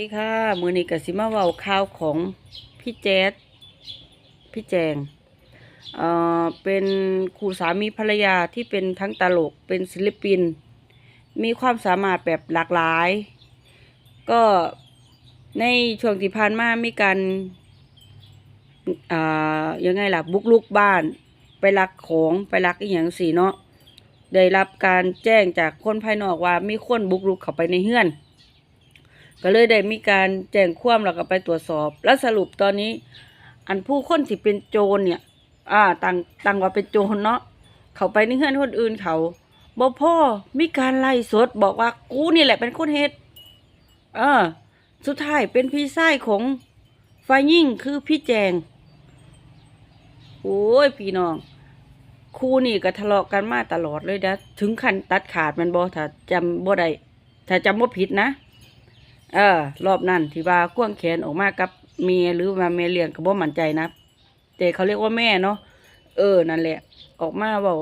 ดีค่ะ มือนี้กสิมาเว้าข่าวของพี่แจ๊ดพี่แจงเอ่อเป็นคู่สามีภรรยาที่เป็นทั้งตลกเป็นศิลปิน มีความสามารถแบบหลากหลาย ก็ในช่วงที่ผ่านมามีการอ่ายังไงล่ะบุกลุกบ้าน ไปลักของไปลักอีหยังสีเนาะได้รับการแจ้งจากคนภายนอกว่ามีคนบุกรุกเข้าไปในเฮือน ก็เลยได้มีการแจ้งความแล้วก็ไปตรวจสอบ แล้วสรุปตอนนี้ อันผู้คนที่เป็นโจรเนี่ย อ่าต่างต่างว่าเป็นโจรเนาะเขาไปในเฮือนคนอื่นเขาบอกพ่อมีการไล่สดบอกว่ากูนี่แหละเป็นคนเฮ็ดเออ สุดท้ายเป็นพี่ชายของฝ่ายยิ่งคือพี่แจง โอ้ยพี่น้องคู่นี่ก็ทะเลาะกันมาตลอดเลยนะถึงขั้นตัดขาดมันบ่ถ้าจำบ่ได้ถ้าจำบ่ผิดนะ เออ รอบนั้นที่ว่าควงแขนออกมากับเมียหรือว่าแม่เลี้ยงก็บ่มั่นใจนะแต่เขาเรียกว่าแม่เนาะเออนั่นแหละ ออกมาเว่า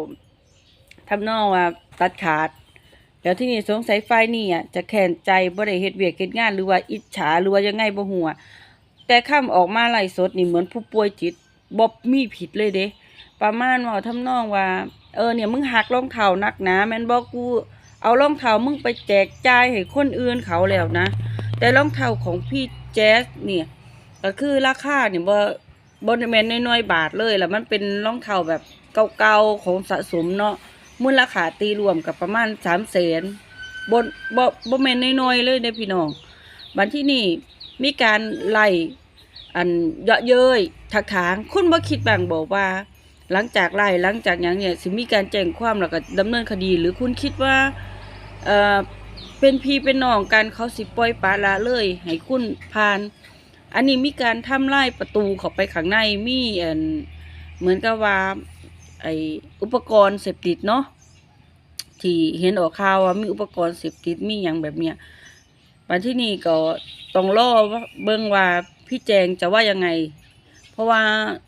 ทำนองว่าตัดขาด แล้วที่นี่สงสัยไฟนี่อะจะแค้นใจบ่ได้เฮ็ดเวียกเฮ็ดงานหรือว่าอิจฉาหรือว่ายังไงบ่ฮู้อะแต่คำออกมาไล่สดนี่เหมือนผู้ป่วยจิตบ่มีผิดเลยเด้ประมาณว่าทำนองว่า เออเนี่ยมึงหักรองเท้านักนาแม่นบ่กูเอารองเท้ามึงไปแจกจ่ายให้คนอื่นเขาแล้วนะ แต่รองเท้าของพี่แจ๊สเนี่ยก็คือราคาเนี่ยบ่บ่ได้แมนน้อยๆบาทเลยแล้วมันเป็นรองเท้าแบบเก่าๆของสะสมเนาะมูลค่าตีรวมกับประมาณ3 0 0แสนบ่บ่บ่แมนน้อยๆเลยเด้พี่น้องบัดที่นี่มีการไล่อันเยาะเย้ยถักถางคุณบ่คิดบางบอกว่า หลังจากไล่หลังจากหยังเนี่ยสิมีการแจ้งความแล้วก็ดำเนินคดี หรือคุณคิดว่าเอ่อ เป็นพี่เป็นน้องกันเขาสิปล่อยปละละเลยให้คุณผ่าน อันนี้มีการทำลายประตูเข้าไปข้างในมีเอ่นเหมือนกับว่าไออุปกรณ์เสพติดเนาะที่เห็นออกข่าวว่ามีอุปกรณ์เสพติดมีอย่างแบบเนี้ยปัจที่นี่ก็ต้องรอเบิ่งว่าพี่แจงจะว่ายังไง เพราะว่า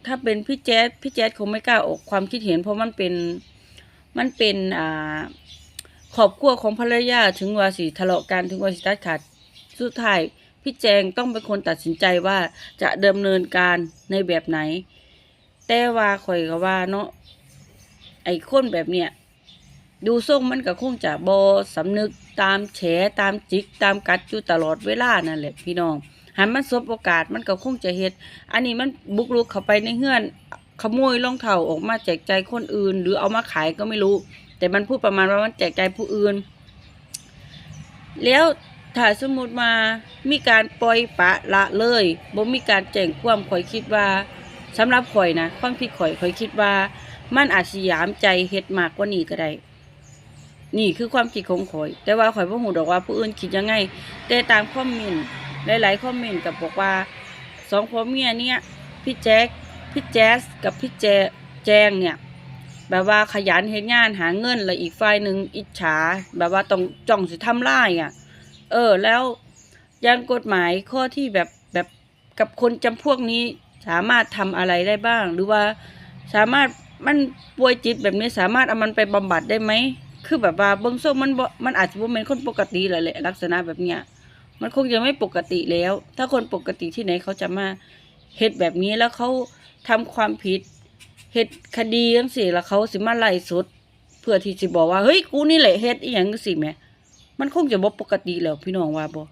ถ้าเป็นพี่แจ๊ดพี่แจ๊ดคงไม่กล้าออกความคิดเห็น เพราะมันเป็นมันเป็นอ่า ครอบครัวของภรรยาถึงว่าสิทะเลาะกันถึงว่าสิตัดขาดสุดท้ายพี่แจงต้องเป็นคนตัดสินใจว่าจะดำเนินการในแบบไหน แต่ว่าข่อยก็ว่าเนาะไอ้คนแบบเนี้ยดูทรงมันก็คงจะบอสำนึกตามแฉตามจิก ตามกัดอยู่ตลอดเวลานั่นแหละพี่น้องหันมันสบโอกาสมันก็คงจะเฮ็ด อันนี้มันบุกรุกเข้าไปในเฮือน ขโมยรองเท้าออกมาแจกใจคนอื่น หรือเอามาขายก็ไม่รู้ แต่มันพูดประมาณว่ามันแจกใจผู้อื่น แล้วถ้าสมมติมามีการปล่อยปะละเลยบ่มีการแจ้งความข่อยคิดว่าสำหรับข่อยนะความคิดข่อยข่อยคิดว่า มันอาจสิยามใจเฮ็ดมากกว่านี้ก็ได้นี่คือความคิดของข่อย แต่ว่าข่อยบ่ฮู้ดอกว่าผู้อื่นคิดยังไง แต่ตามคอมเมนต์หลายๆคอมเมนต์ก็บอกว่าสองผัวเมียเนี่ยพี่แจ๊คพี่แจ๊สกับพี่แจแจงเนี่ย แบบว่าขยันเฮ็ดงานหาเงินแล้วอีกฝ่ายหนึ่งอิจฉา แบบว่าต้องจ้องสิทำร้ายอะ เออ แล้วยังกฎหมายข้อที่แบบแบบกับคนจำพวกนี้สามารถทำอะไรได้บ้าง หรือว่าสามารถมันป่วยจิตแบบนี้สามารถเอามันไปบำบัดได้ไหม คือแบบว่าเบื้องต้นมันมันอาจจะบ่เป็นคนปกติแหละแหละลักษณะแบบเนี้ยมันคงจะไม่ปกติแล้ว ถ้าคนปกติที่ไหนเขาจะมาเฮ็ดแบบนี้แล้วเขาทำความผิด เฮ็ดคดีจังสี่แล้วเขาสิมาไล่สดเพื่อที่สิบอกว่าเฮ้ยกูนี่แหละเฮ็ดอีหยังจังสี่แหมมันคงจะบ่ปกติแล้วพี่น้องว่าบ่